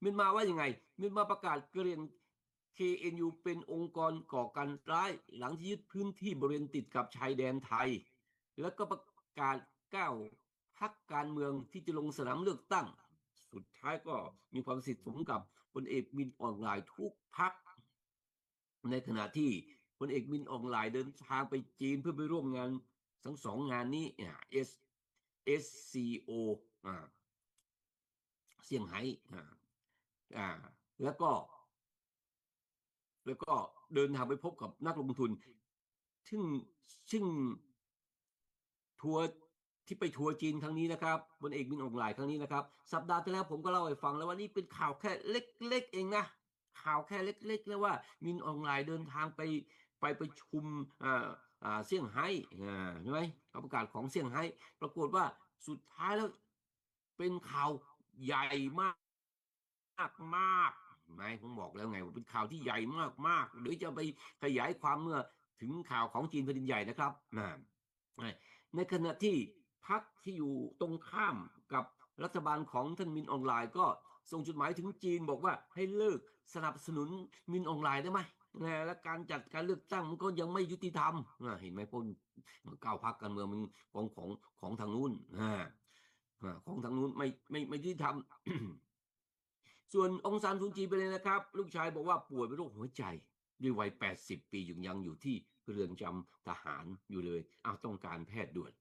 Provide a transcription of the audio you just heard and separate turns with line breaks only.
เมียนมาว่ายังไงเมียนมาประกาศเกรียน KNU เป็นองค์กรก่อการร้ายหลังที่ยึดพื้นที่บริเวณติดกับชายแดนไทย แล้วก็ประกาศก้าวพักการเมืองที่จะลงสนามเลือกตั้ง สุดท้ายก็มีความสิทธิ์สมกับพลเอกมินออนไลน์ทุกพัก ในขณะที่พลเอกมินออนไลน์เดินทางไปจีนเพื่อไปร่วมงานทั้งสองงานนี้อ่า S SCO อ่าเซี่ยงไฮ้อ่า อ่า แล้วก็ แล้วก็เดินทางไปพบกับนักลงทุน ซึ่งซึ่งทัวร์ที่ไปทัวร์จีนครั้งนี้นะครับบนเอกมินออนไลน์ครั้งนี้นะครับ สัปดาห์ที่แล้วผมก็เล่าให้ฟังแล้วว่านี่เป็นข่าวแค่เล็กๆเองนะข่าวแค่เล็กๆแล้วว่ามินออนไลน์เดินทางไปไปประชุมอ่าอ่าเซี่ยงไฮ้อ่าใช่ไหมเขาประกาศของเซี่ยงไฮ้ปรากฏว่าสุดท้ายแล้วเป็นข่าวใหญ่มากากมากไหมผมบอกแล้วไงว่าเป็นข่าวที่ใหญ่มากมากหรือจะไปขยายความเมื่อถึงข่าวของจีนแผ่นดินใหญ่นะครับนะในขณะที่พักที่อยู่ตรงข้ามกับรัฐบาลของท่านมินออนไลน์ก็ส่งจดหมายถึงจีนบอกว่าให้เลิกสนับสนุนมินออนไลน์ได้ไหมนะและการจัดการเลือกตั้งมันก็ยังไม่ยุติธรรมนะเห็นไหมพวกก้าวพักการเมืองมันของของของทางนู้นอ่าอ่าของทางนู้นไม่ไม่ไม่ยุติธรรม ส่วนองซานซูจีไปเลยนะครับ ลูกชายบอกว่าป่วยเป็นโรคหัวใจ ด้วยวัย 80 ปียังยังอยู่ที่เรือนจำทหารอยู่เลยอ้าต้องการแพทย์ด่วน